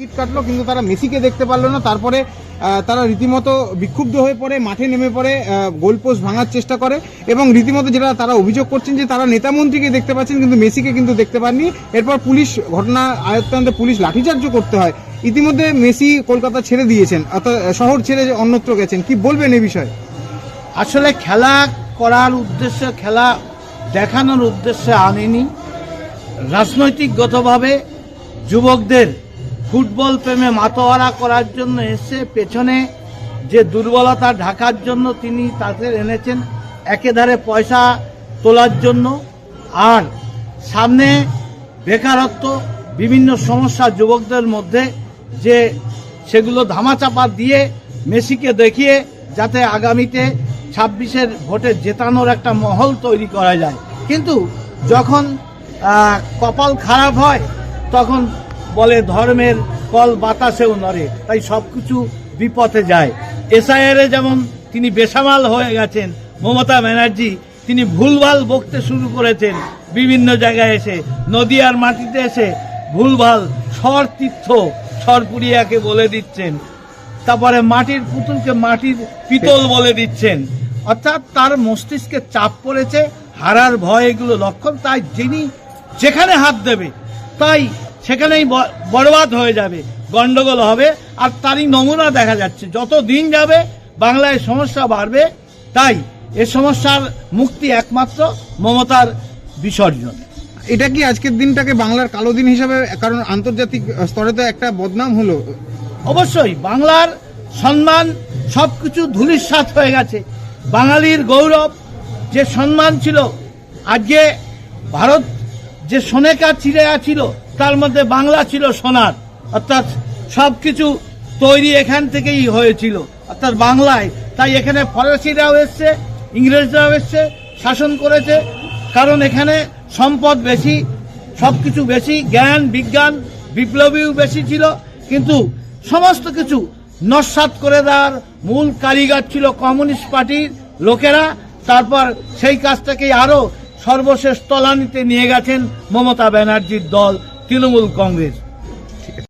Ticket কাটলো, কিন্তু তারা মেসিকে দেখতে পারল না। তারপরে তারা রীতিমতো বিক্ষুব্ধ হয়ে পড়ে, মাঠে নেমে পড়ে গোলপোস্ট ভাঙার চেষ্টা করে এবং রীতিমতো যেটা তারা অভিযোগ করছেন যে তারা নেতা মন্ত্রীকে দেখতে পাচ্ছেন, কিন্তু মেসিকে কিন্তু দেখতে পাননি। এরপর পুলিশ ঘটনা আয়ত্তান্তে পুলিশ লাঠিচার্জ করতে হয়। ইতিমধ্যে মেসি কলকাতা ছেড়ে দিয়েছেন, অর্থাৎ শহর ছেড়ে অন্যত্র গেছেন। কি বলবেন এই বিষয়ে? আসলে খেলা করার উদ্দেশ্যে, খেলা দেখানোর উদ্দেশ্যে আনেনি। রাজনৈতিকগতভাবে যুবকদের ফুটবল প্রেমে মাতোয়ারা করার জন্য এসে পেছনে যে দুর্বলতা ঢাকার জন্য তিনি তাদের এনেছেন, একেধারে পয়সা তোলার জন্য। আর সামনে বেকারত্ব, বিভিন্ন সমস্যা যুবকদের মধ্যে যে সেগুলো ধামাচাপা দিয়ে মেসিকে দেখিয়ে যাতে আগামীতে ছাব্বিশের ভোটে জেতানোর একটা মহল তৈরি করা যায়। কিন্তু যখন কপাল খারাপ হয়, তখন বলে ধর্মের কল বাতাসেও নড়ে, তাই সব কিছু বিপথে যায়। এসআইআরে যেমন তিনি বেসামাল হয়ে গেছেন, মমতা ব্যানার্জি তিনি ভুলভাল বকতে শুরু করেছেন, বিভিন্ন জায়গায় এসে, নদিয়ার মাটিতে এসে ভুলভাল স্বর তীর্থ সরপুরিয়াকে বলে দিচ্ছেন। তারপরে মাটির পুতুলকে মাটির পিতল বলে দিচ্ছেন। অর্থাৎ তার মস্তিষ্কে চাপ পড়েছে, হারার ভয় এগুলো লক্ষণ, তাই যিনি যেখানে হাত দেবে, তাই সেখানেই বরবাদ হয়ে যাবে গন্ডগোল হবে আর তারই নমুনা দেখা যাচ্ছে। যত দিন যাবে বাংলায় সমস্যা বাড়বে তাই এ সমস্যার মুক্তি একমাত্র মমতার বিসর্জন। এটা কি আজকের দিনটাকে বাংলার কালো দিন হিসাবে কারণ আন্তর্জাতিক স্তরে তো একটা বদনাম হলো? অবশ্যই বাংলার সম্মান সবকিছু ধুলিস্বাত হয়ে গেছে। বাঙালির গৌরব যে সম্মান ছিল আজকে ভারত যে সোনেকা চিড়ে ছিল, তার মধ্যে বাংলা ছিল সোনার। অর্থাৎ সবকিছু তৈরি এখান থেকেই হয়েছিল। অর্থাৎ বাংলায়। তাই এখানে ফরাসিরাও এসছে, ইংরেজরাও এসছে, শাসন করেছে। কারণ এখানে সম্পদ বেশি, সবকিছু বেশি, জ্ঞান, বিজ্ঞান, বিপ্লবীও বেশি ছিল। কিন্তু সমস্ত কিছু নস্বাত করে দেওয়ার মূল কারিগর ছিল কমিউনিস্ট পার্টির লোকেরা। তারপর সেই কাজটাকে আরও সর্বশেষ তলানিতে নিয়ে গেছেন মমতা ব্যানার্জির দল তৃণমূল কংগ্রেস।